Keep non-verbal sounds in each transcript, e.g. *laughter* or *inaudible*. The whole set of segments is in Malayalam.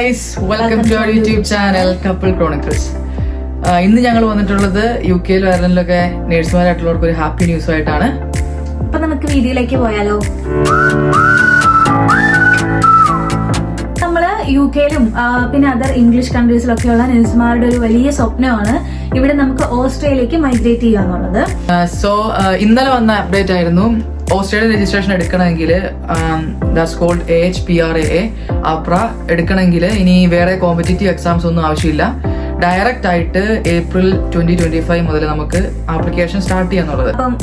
Guys welcome to our YouTube channel couple chronicles ഇന്ന് ഞങ്ങൾ വന്നിട്ടുള്ളത് യു കെയിലും അയർലൻഡിലൊക്കെ നേഴ്സുമാരായിട്ടുള്ളവർക്ക് ഒരു ഹാപ്പി ന്യൂസ് ആയിട്ടാണ്. അപ്പൊ നമുക്ക് വീഡിയോയിലേക്ക് പോയാലോ? യു കെയിലും പിന്നെ അതർ ഇംഗ്ലീഷ് കൺട്രീസിലൊക്കെയുള്ള നഴ്സുമാരുടെ ഒരു വലിയ സ്വപ്നമാണ് ഇവിടെ നമുക്ക് ഓസ്ട്രേലിയക്ക് മൈഗ്രേറ്റ് ചെയ്യുക എന്നുള്ളത് സോ ഇന്നലെ വന്ന അപ്ഡേറ്റ് ആയിരുന്നു. ഓസ്ട്രേലിയ രജിസ്ട്രേഷൻ എടുക്കണമെങ്കിൽ that's called A H P R A AHPRA എടുക്കണമെങ്കിൽ ഇനി വേറെ കോമ്പറ്റേറ്റീവ് എക്സാംസ് ഒന്നും ആവശ്യമില്ല. ഡയറക്റ്റ് ആയിട്ട് ഏപ്രിൽ ട്വന്റി ട്വന്റി ഫൈവ് മുതൽ നമുക്ക് ആപ്ലിക്കേഷൻ സ്റ്റാർട്ട് ചെയ്യാന്നുള്ളത് അപ്പം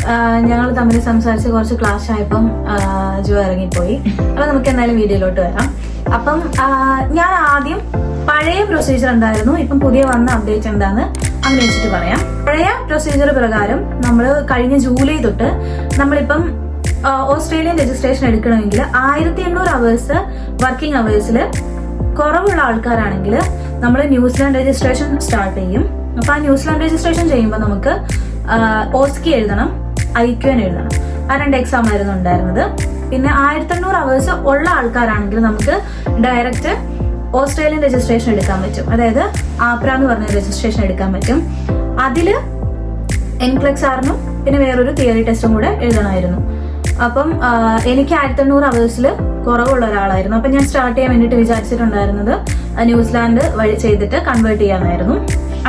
ഞങ്ങൾ തമ്മിൽ സംസാരിച്ച് കുറച്ച് ക്ലാസ് ആയപ്പം ജോ ഇറങ്ങിപ്പോയി. അപ്പൊ നമുക്ക് എന്തായാലും വീഡിയോയിലോട്ട് വരാം. അപ്പം ഞാൻ ആദ്യം പഴയ പ്രൊസീജിയർ എന്തായിരുന്നു? ഇപ്പം പുതിയ വന്ന അപ്ഡേറ്റ് എന്താന്ന് അങ്ങനെ വെച്ചിട്ട് പറയാം. പഴയ പ്രൊസീജിയർ പ്രകാരം നമ്മൾ കഴിഞ്ഞ ജൂലൈ തൊട്ട് നമ്മളിപ്പം ഓസ്ട്രേലിയൻ രജിസ്ട്രേഷൻ എടുക്കണമെങ്കിൽ ആയിരത്തി എണ്ണൂറ് അവേഴ്സ് വർക്കിംഗ് അവേഴ്സിൽ കുറവുള്ള ആൾക്കാരാണെങ്കിൽ നമ്മൾ ന്യൂസിലാൻഡ് രജിസ്ട്രേഷൻ സ്റ്റാർട്ട് ചെയ്യും. അപ്പൊ ആ ന്യൂസിലാൻഡ് രജിസ്ട്രേഷൻ ചെയ്യുമ്പോൾ നമുക്ക് ഓസ്കി എഴുതണം ഐക്യുൻ എഴുതണം. ആ രണ്ട് എക്സാം ആയിരുന്നു ഉണ്ടായിരുന്നത്. പിന്നെ ആയിരത്തി എണ്ണൂറ് അവേഴ്സ് ഉള്ള ആൾക്കാരാണെങ്കിൽ നമുക്ക് ഡയറക്റ്റ് ഓസ്ട്രേലിയൻ രജിസ്ട്രേഷൻ എടുക്കാൻ പറ്റും. അതായത് ആപ്ര എന്ന് പറഞ്ഞ രജിസ്ട്രേഷൻ എടുക്കാൻ പറ്റും. അതിൽ എൻക്ലെക്സ് ആറിനും പിന്നെ വേറൊരു തിയറി ടെസ്റ്റും കൂടെ എഴുതണമായിരുന്നു. അപ്പം എനിക്ക് ആയിരത്തി എണ്ണൂറ് അവേഴ്സിൽ കുറവുള്ള ഒരാളായിരുന്നു. അപ്പം ഞാൻ സ്റ്റാർട്ട് ചെയ്യാൻ വേണ്ടിയിട്ട് വിചാരിച്ചിട്ടുണ്ടായിരുന്നത് ന്യൂസിലാൻഡ് വഴി ചെയ്തിട്ട് കൺവേർട്ട് ചെയ്യാനായിരുന്നു.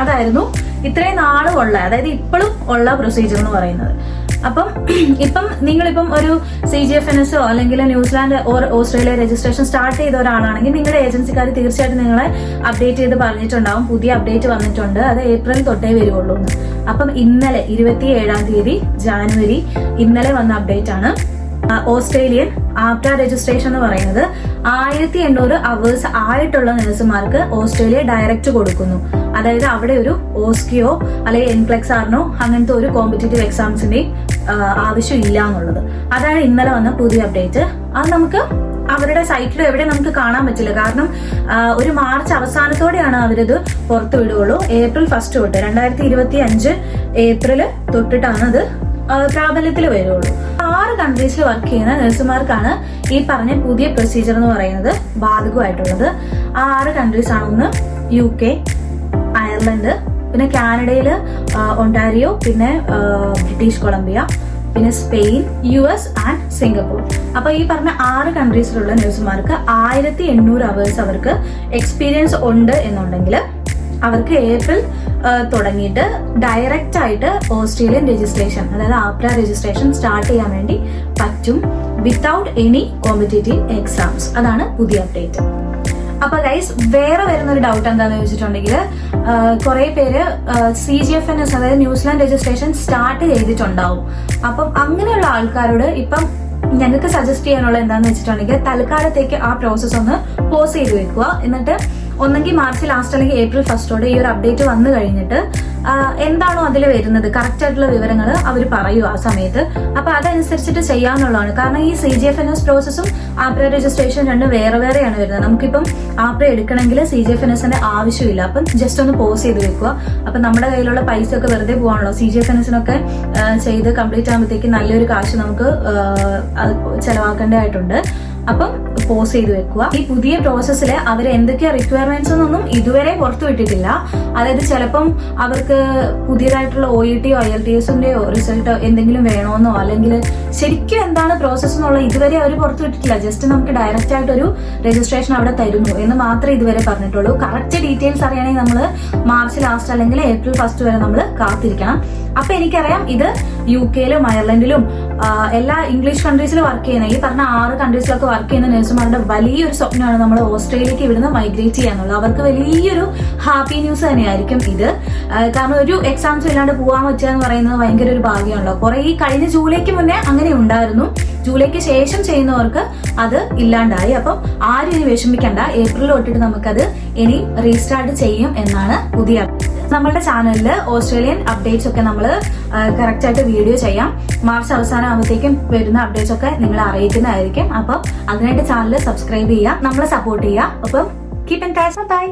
അതായിരുന്നു ഇത്രയും നാളും ഉള്ള അതായത് ഇപ്പോഴും ഉള്ള പ്രൊസീജിയർ എന്ന് പറയുന്നത്. അപ്പം *clears throat* ഇപ്പം നിങ്ങളിപ്പം ഒരു സി ജി എഫ് എൻ എസോ അല്ലെങ്കിൽ New Zealand or Australia registration start ചെയ്ത ഒരാളാണെങ്കിൽ നിങ്ങളുടെ ഏജൻസിക്കാർ തീർച്ചയായിട്ടും നിങ്ങളെ അപ്ഡേറ്റ് ചെയ്ത് പറഞ്ഞിട്ടുണ്ടാവും. പുതിയ അപ്ഡേറ്റ് വന്നിട്ടുണ്ട്. അത് ഏപ്രിൽ തൊട്ടേ വരുവുള്ളൂ അപ്പം ഇന്നലെ ഇരുപത്തി ഏഴാം തീയതി ജാനുവരി ഇന്നലെ വന്ന അപ്ഡേറ്റ് ആണ് ഓസ്ട്രേലിയൻ ആപ്റ്റ രജിസ്ട്രേഷൻ എന്ന് പറയുന്നത് ആയിരത്തി എണ്ണൂറ് അവേഴ്സ് ആയിട്ടുള്ള നഴ്സുമാർക്ക് ഓസ്ട്രേലിയ ഡയറക്റ്റ് കൊടുക്കുന്നു. അതായത് അവിടെ ഒരു ഓസ്കിയോ അല്ലെങ്കിൽ എൻക്ലെക്സ് ആറിനോ അങ്ങനത്തെ ഒരു കോമ്പറ്റേറ്റീവ് എക്സാംസിന്റെയും ആവശ്യമില്ല എന്നുള്ളത്. അതാണ് ഇന്നലെ വന്ന പുതിയ അപ്ഡേറ്റ് അത് നമുക്ക് അവരുടെ സൈറ്റിലും എവിടെ നമുക്ക് കാണാൻ പറ്റില്ല. കാരണം ഒരു മാർച്ച് അവസാനത്തോടെയാണ് അവരിത് പുറത്തു വിടുകയുള്ളൂ. ഏപ്രിൽ ഫസ്റ്റ് തൊട്ട്. രണ്ടായിരത്തി ഇരുപത്തി അഞ്ച് ഏപ്രിൽ തൊട്ടിട്ടാണ് അത് പ്രാബല്യത്തിൽ വരുള്ളൂ ആറ് കൺട്രീസിൽ വർക്ക് ചെയ്യുന്ന നഴ്സുമാർക്കാണ് ഈ പറഞ്ഞ പുതിയ പ്രൊസീജിയർ എന്ന് പറയുന്നത് ബാധകമായിട്ടുള്ളത്. ആ ആറ് കൺട്രീസ് ആണ് ഒന്ന് യു കെ അയർലൻഡ് പിന്നെ കാനഡയിൽ ഒണ്ടാരിയോ പിന്നെ ബ്രിട്ടീഷ് കൊളംബിയ പിന്നെ Spain U S and Singapore അപ്പൊ ഈ പറഞ്ഞ ആറ് കൺട്രീസിലുള്ള നഴ്സുമാർക്ക് ആയിരത്തി എണ്ണൂറ് അവേഴ്സ് അവർക്ക് എക്സ്പീരിയൻസ് ഉണ്ട് എന്നുണ്ടെങ്കിൽ അവർക്ക് ഏപ്രിൽ തുടങ്ങിയിട്ട് ഡയറക്റ്റ് ആയിട്ട് ഓസ്ട്രേലിയൻ രജിസ്ട്രേഷൻ അതായത് ആപ്ര രജിസ്ട്രേഷൻ സ്റ്റാർട്ട് ചെയ്യാൻ വേണ്ടി പറ്റും വിത്തൗട്ട് എനി കോമ്പറ്റേറ്റീവ് എക്സാംസ് അതാണ് പുതിയ അപ്ഡേറ്റ് അപ്പൊ ഗൈസ് വേറെ വരുന്ന ഒരു ഡൗട്ട് എന്താന്ന് വെച്ചിട്ടുണ്ടെങ്കിൽ കുറെ പേര് C G F N S അതായത് ന്യൂസിലാൻഡ് രജിസ്ട്രേഷൻ സ്റ്റാർട്ട് ചെയ്തിട്ടുണ്ടാവും. അപ്പം അങ്ങനെയുള്ള ആൾക്കാരോട് ഇപ്പം ഞങ്ങൾക്ക് സജസ്റ്റ് ചെയ്യാനുള്ള എന്താന്ന് വെച്ചിട്ടുണ്ടെങ്കിൽ തൽക്കാലത്തേക്ക് ആ പ്രോസസ് ഒന്ന് പോസ് ചെയ്ത് വെക്കുക. എന്നിട്ട് ഒന്നെങ്കിൽ മാർച്ച് ലാസ്റ്റ് അല്ലെങ്കിൽ ഏപ്രിൽ ഫസ്റ്റോടെ ഈ ഒരു അപ്ഡേറ്റ് വന്നു കഴിഞ്ഞിട്ട് എന്താണോ അതിൽ വരുന്നത്? കറക്റ്റ് ആയിട്ടുള്ള വിവരങ്ങൾ അവർ പറയൂ ആ സമയത്ത്. അപ്പൊ അതനുസരിച്ചിട്ട് ചെയ്യാന്നുള്ളതാണ്. കാരണം ഈ C G F N S പ്രോസസ്സും AHPRA registration രണ്ടും വേറെ വേറെയാണ് വരുന്നത്. നമുക്കിപ്പം ആപ്ര എടുക്കണമെങ്കിൽ സി ജി എഫ് എൻ എസിന്റെ ആവശ്യമില്ല. അപ്പം ജസ്റ്റ് ഒന്ന് പോസ് ചെയ്ത് വെക്കുക. അപ്പൊ നമ്മുടെ കയ്യിലുള്ള പൈസ ഒക്കെ വെറുതെ പോകാണല്ലോ സി ജി എഫ് എൻ എസിനൊക്കെ ചെയ്ത് കംപ്ലീറ്റ് ആകുമ്പോഴത്തേക്ക് നല്ലൊരു കാശ് നമുക്ക് ചെലവാക്കേണ്ടതായിട്ടുണ്ട്. അപ്പം പോസ് ചെയ്ത് വെക്കുക. ഈ പുതിയ പ്രോസസ്സിൽ അവർ എന്തൊക്കെയാ റിക്വയർമെന്റ്സ് ഒന്നും ഇതുവരെ പുറത്തു വിട്ടിട്ടില്ല. അതായത് ചിലപ്പം അവർക്ക് പുതിയതായിട്ടുള്ള ഒ ഇ ടിയോ ഐ എൽ ടി എസിന്റെയോ റിസൾട്ട് എന്തെങ്കിലും വേണമെന്നോ അല്ലെങ്കിൽ ശരിക്കും എന്താണ് പ്രോസസ്സ് എന്നുള്ളത് ഇതുവരെ അവർ പുറത്തു വിട്ടിട്ടില്ല. ജസ്റ്റ് നമുക്ക് ഡയറക്റ്റ് ആയിട്ട് ഒരു രജിസ്ട്രേഷൻ അവിടെ തരുന്നു എന്ന് മാത്രമേ ഇതുവരെ പറഞ്ഞിട്ടുള്ളൂ. കറക്റ്റ് ഡീറ്റെയിൽസ് അറിയണമെങ്കിൽ നമ്മൾ മാർച്ച് ലാസ്റ്റ് അല്ലെങ്കിൽ ഏപ്രിൽ ഫസ്റ്റ് വരെ നമ്മൾ കാത്തിരിക്കണം. അപ്പൊ എനിക്കറിയാം ഇത് യു കെയിലും അയർലൻഡിലും എല്ലാ ഇംഗ്ലീഷ് കൺട്രീസിലും വർക്ക് ചെയ്യുന്ന ഈ പറഞ്ഞ ആറ് കൺട്രീസിലൊക്കെ വർക്ക് ചെയ്യുന്ന നഴ്സുമാരുടെ വലിയൊരു സ്വപ്നമാണ് നമ്മൾ ഓസ്ട്രേലിയക്ക് ഇവിടുന്ന് മൈഗ്രേറ്റ് ചെയ്യാന്നുള്ളത് അവർക്ക് വലിയൊരു ഹാപ്പി ന്യൂസ് തന്നെയായിരിക്കും ഇത്. കാരണം ഒരു എക്സാംസ് ഇല്ലാണ്ട് പോകാൻ പറ്റുക എന്ന് പറയുന്നത് ഭയങ്കര ഒരു ഭാഗ്യമാണല്ലോ. കുറെ ഈ കഴിഞ്ഞ ജൂലൈക്ക് മുന്നേ അങ്ങനെ ഉണ്ടായിരുന്നു. ജൂലൈക്ക് ശേഷം ചെയ്യുന്നവർക്ക് അത് ഇല്ലാണ്ടായി. അപ്പം ആരും ഇനി വിഷമിക്കണ്ട. ഏപ്രിൽ തൊട്ടിട്ട് നമുക്കത് ഇനി റീസ്റ്റാർട്ട് ചെയ്യും എന്നാണ് പുതിയ. നമ്മളുടെ ചാനലിൽ ഓസ്ട്രേലിയൻ അപ്ഡേറ്റ്സ് ഒക്കെ നമ്മൾ കറക്റ്റ് ആയിട്ട് വീഡിയോ ചെയ്യാം. മാർച്ച് അവസാനം ആകുമ്പോഴത്തേക്കും വരുന്ന അപ്ഡേറ്റ്സ് ഒക്കെ നിങ്ങൾ അറിയിക്കുന്നതായിരിക്കും. അപ്പം അതിനായിട്ട് ചാനൽ സബ്സ്ക്രൈബ് ചെയ്യുക നമ്മളെ സപ്പോർട്ട് ചെയ്യുക. അപ്പം കീപ് ഇൻ ടച്ച് ബൈ